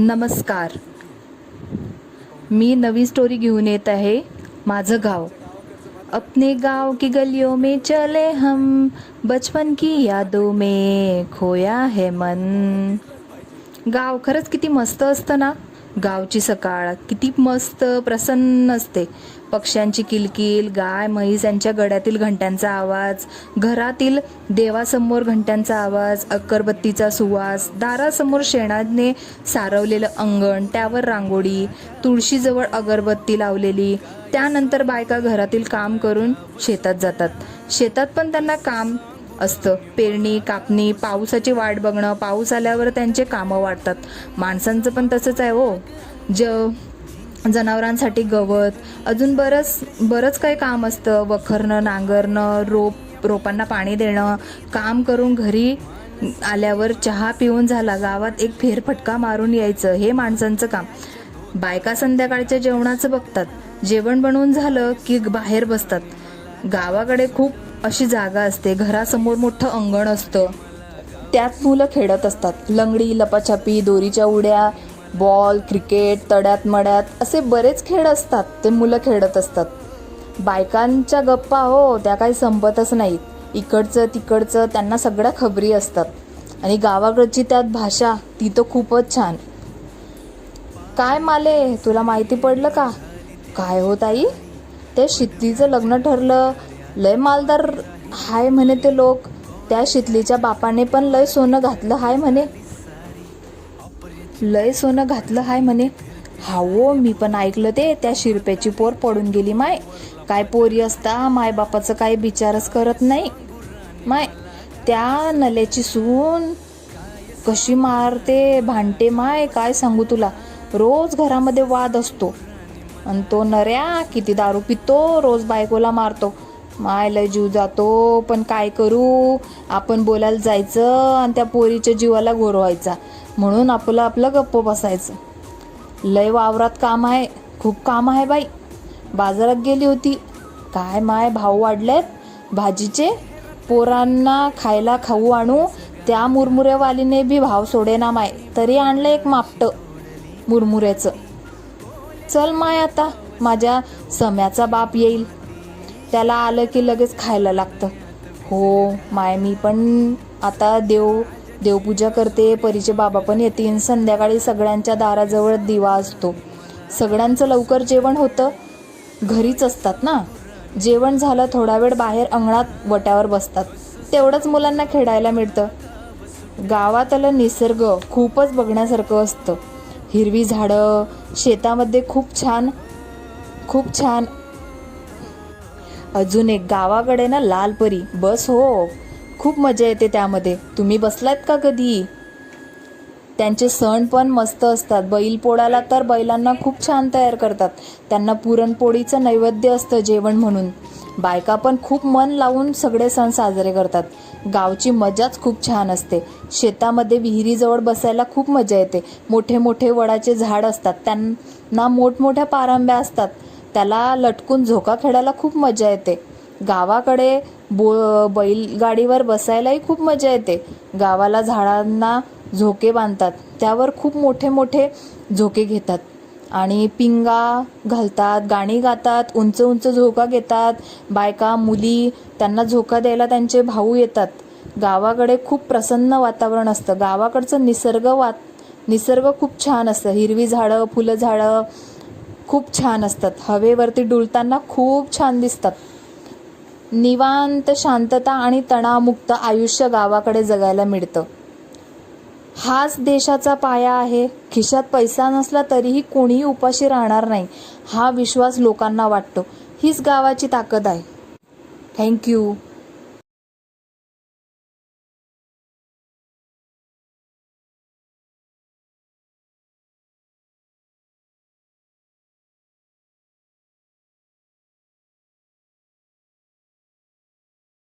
नमस्कार. मी नवी स्टोरी घेऊन येत आहे माझं गाव. अपने गाव की गलियों में चले हम बचपन की यादों में खोया है मन. गाव खरंच किती मस्त असतं ना? गावची सकाळ. किती मस्त प्रसन्न असते. पक्ष्यांची किलकिल गाय म्हैस यांच्या गड्यातील घंट्यांचा आवाज घरातील देवासमोर घंट्यांचा आवाज अगरबत्तीचा सुवास दारासमोर शेणाने सारवलेलं अंगण त्यावर रांगोळी तुळशीजवळ अगरबत्ती लावलेली त्यानंतर बायका घरातील काम करून शेतात जातात. शेतात पण त्यांना काम असतं. पेरणी कापणी पावसाची वाट बघणं पाऊस आल्यावर त्यांचे कामं वाढतात. माणसांचं पण तसंच आहे हो. ज जनावरांसाठी गवत अजून बरंच बरंच काही काम असतं. वखरणं नांगरणं रोप रोपांना पाणी देणं काम करून घरी आल्यावर चहा पिऊन झाला गावात एक फेरफटका मारून यायचं हे माणसांचं काम. बायका संध्याकाळच्या जेवणाचं बघतात. जेवण बनवून झालं की बाहेर बसतात. गावाकडे खूप अशी जागा असते. घरासमोर मोठं अंगण असतं. त्यात मुलं खेळत असतात. लंगडी लपाछपी दोरीच्या उड्या बॉल क्रिकेट तड्यात मड्यात असे बरेच खेळ असतात. ते मुलं खेळत असतात. बायकांच्या गप्पा हो त्या काही संपतच नाहीत. इकडचं तिकडचं त्यांना सगळ्या खबरी असतात. आणि गावाकडची त्यात भाषा ती तर खूपच छान. काय माले तुला माहिती पडलं का? काय हो ताई? ते शितलीचं लग्न ठरलं. लय मालदार हाय म्हणे ते लोक. त्या शितलीच्या बापाने पण लय सोनं घातलं हाय म्हणे. लय सोनं घातलं हाय म्हणे. हावो मी पण ऐकलं ते त्या शिरप्याची पोर पडून गेली माय. काय पोरी असता माय बापाचं काय विचारच करत नाही. माय त्या नल्याची सून कशी मारते भांडते माय काय सांगू तुला. रोज घरामध्ये वाद असतो. आणि तो नऱ्या किती दारू पितो रोज बायकोला मारतो. माय लय जीव जातो पण काय करू? आपण बोलायला जायचं आणि त्या पोरीच्या जीवाला गोरवायचा म्हणून आपलं आपलं गप्प बसायचं. लय वावरात काम आहे. खूप काम आहे बाई. बाजारात गेली होती. काय माय भाव वाढलेत? भाजीचे पोरांना खायला खाऊ आणू त्या मुरमुऱ्यावालीने बी भाव सोडेना माय. तरी आणलं एक मापटं मुरमुऱ्याचं. चल माय आता माझ्या सम्याचा बाप येईल. त्याला आलं की लगेच खायला लागतं. हो माय मी पण आता देव देवपूजा करते परीचे बाबा पण येतील. संध्याकाळी सगळ्यांच्या दाराजवळ दिवा असतो. सगळ्यांचं लवकर जेवण होतं. घरीच असतात ना? जेवण झालं थोडा वेळ बाहेर अंगणात वट्यावर बसतात. तेवढंच मुलांना खेळायला मिळतं. गावातलं निसर्ग खूपच बघण्यासारखं असतं. हिरवी झाडं शेतामध्ये खूप छान खूप छान अजून एक गावाकडे ना लालपरी. बस हो. खूप मजा येते त्यामध्ये. तुम्ही बसलात का कधी? त्यांचे सण पण मस्त असतात. बैलपोळाला तर बैलांना खूप छान तयार करतात. त्यांना पुरणपोळीचं नैवेद्य असतं जेवण म्हणून. बायका पण खूप मन लावून सगळे सण साजरे करतात. गावची मजाच खूप छान असते. शेतामध्ये विहिरीजवळ बसायला खूप मजा येते. मोठे मोठे वडाचे झाड असतात. त्यांना मोठमोठ्या पारंब्या असतात. त्याला लटकून झोका खेळायला खूप मजा येते. गावाकडे बो बैलगाडीवर बसायलाही खूप मजा येते. गावाला झाडांना झोके बांधतात. त्यावर खूप मोठे मोठे झोके घेतात. आणि पिंगा घालतात गाणी गातात उंच उंच झोका घेतात. बायका मुली त्यांना झोका द्यायला त्यांचे भाऊ येतात. गावाकडे खूप प्रसन्न वातावरण असतं. गावाकडचं निसर्ग वात निसर्ग खूप छान असतं. हिरवी झाडं फुलं झाडं खूप छान असतात. हवेवरती डुलताना खूप छान दिसतात. निवांत शांतता आणि तणावमुक्त आयुष्य गावाकडे जगायला मिळतं. हाच देशाचा पाया आहे. खिशात पैसा नसला तरीही कोणीही उपाशी राहणार नाही हा विश्वास लोकांना वाटतो. हीच गावाची ताकद आहे. थँक्यू